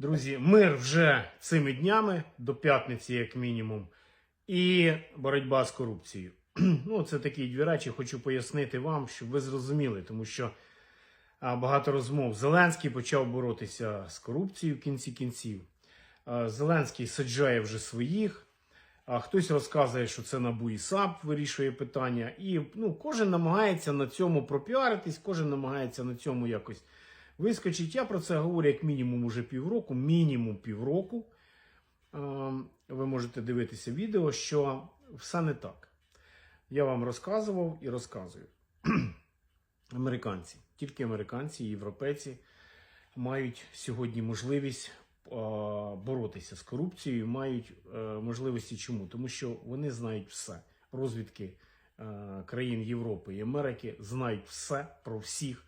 Друзі, мир вже цими днями до п'ятниці, як мінімум, і боротьба з корупцією. Ну, це такі дві речі. Хочу пояснити вам, щоб ви зрозуміли, тому що багато розмов. Зеленський почав боротися з корупцією в кінці кінців. Зеленський саджає вже своїх. А хтось розказує, що це НАБУ і САП вирішує питання. І ну, кожен намагається на цьому пропіаритись, кожен намагається на цьому якось вискочить. Я про це говорю як мінімум уже півроку, мінімум півроку. Е, Ви можете дивитися відео, що все не так. Я вам розказував і розказую. Американці, тільки американці і європейці мають сьогодні можливість е, боротися з корупцією, мають е, можливості чому? Тому що вони знають все. Розвідки країн Європи і Америки знають все про всіх.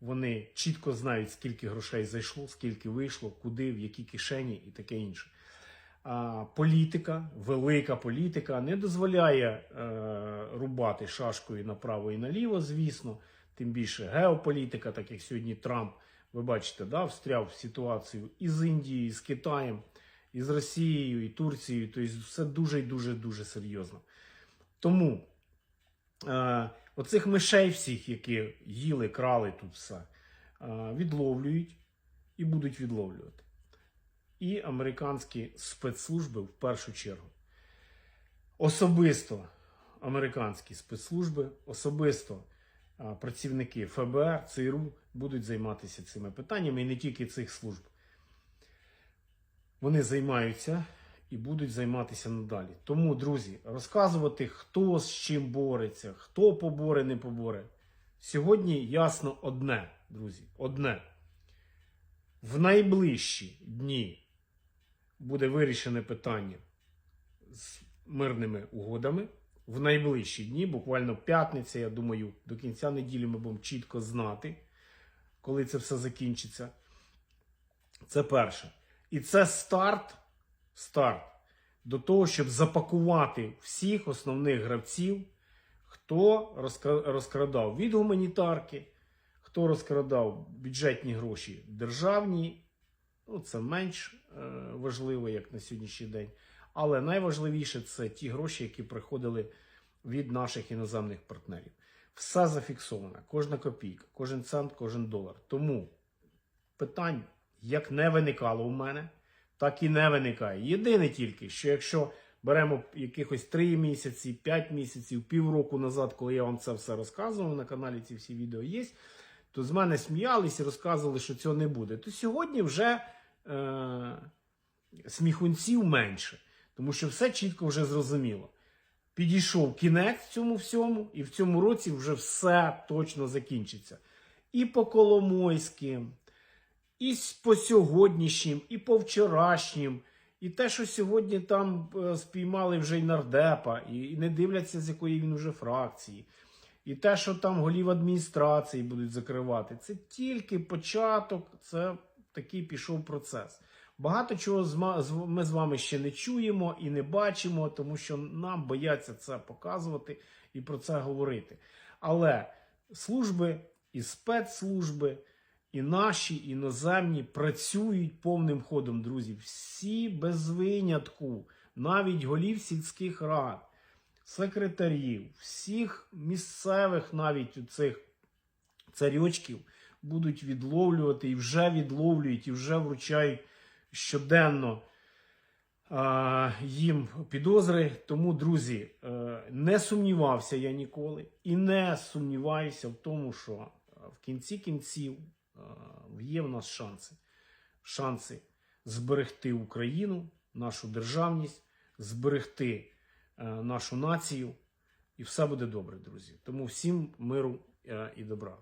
Вони чітко знають, скільки грошей зайшло, скільки вийшло, куди, в які кишені і таке інше. А політика, велика політика не дозволяє е, рубати шашкою направо і наліво, звісно. Тим більше геополітика, так як сьогодні Трамп, ви бачите, да, встряв в ситуацію і з Індією, і з Китаєм, і з Росією, і Турцією. Тобто все дуже і дуже дуже серйозно. Тому е, оцих мишей всіх, які їли, крали тут все, відловлюють і будуть відловлювати. І американські спецслужби в першу чергу. Особисто американські спецслужби, особисто працівники ФБР, ЦРУ будуть займатися цими питаннями і не тільки цих служб. Вони займаються і будуть займатися надалі. Тому, друзі, розказувати, хто з чим бореться, хто поборе, не поборе. Сьогодні ясно одне, друзі, одне. В найближчі дні буде вирішене питання з мирними угодами. В найближчі дні, буквально п'ятниця, я думаю, до кінця неділі ми будемо чітко знати, коли це все закінчиться. Це перше. І це старт, старт до того, щоб запакувати всіх основних гравців, хто розкрадав від гуманітарки, хто розкрадав бюджетні гроші державні. Ну, це менш е, важливо, як на сьогоднішній день. Але найважливіше це ті гроші, які приходили від наших іноземних партнерів. Все зафіксовано, кожна копійка, кожен цент, кожен долар. Тому питань як не виникало у мене, так і не виникає. Єдине тільки, що якщо беремо якихось 3 місяці, 5 місяців, півроку назад, коли я вам це все розказував, на каналі ці всі відео є, то з мене сміялись і розказували, що цього не буде. То сьогодні вже е- сміхунців менше, тому що все чітко вже зрозуміло. Підійшов кінець цьому всьому, і в цьому році вже все точно закінчиться. І по Коломойським, і по сьогоднішнім, і по вчорашнім, і те, що сьогодні там е, спіймали вже й нардепа, і, не дивляться, з якої він уже фракції. І те, що там голів адміністрації будуть закривати, це тільки початок, це такий пішов процес. Багато чого ми з вами ще не чуємо і не бачимо, тому що нам бояться це показувати і про це говорити. Але служби і спецслужби, і наші іноземні працюють повним ходом, друзі. Всі без винятку, навіть голів сільських рад, секретарів, всіх місцевих навіть цих царьочків будуть відловлювати і вже відловлюють, і вже вручають щоденно а, їм підозри. Тому, друзі, е, не сумнівався я ніколи і не сумніваюся в тому, що е, в кінці кінців е, є в нас шанси. Шанси зберегти Україну, нашу державність, зберегти е, нашу націю, і все буде добре, друзі. Тому всім миру е, і добра.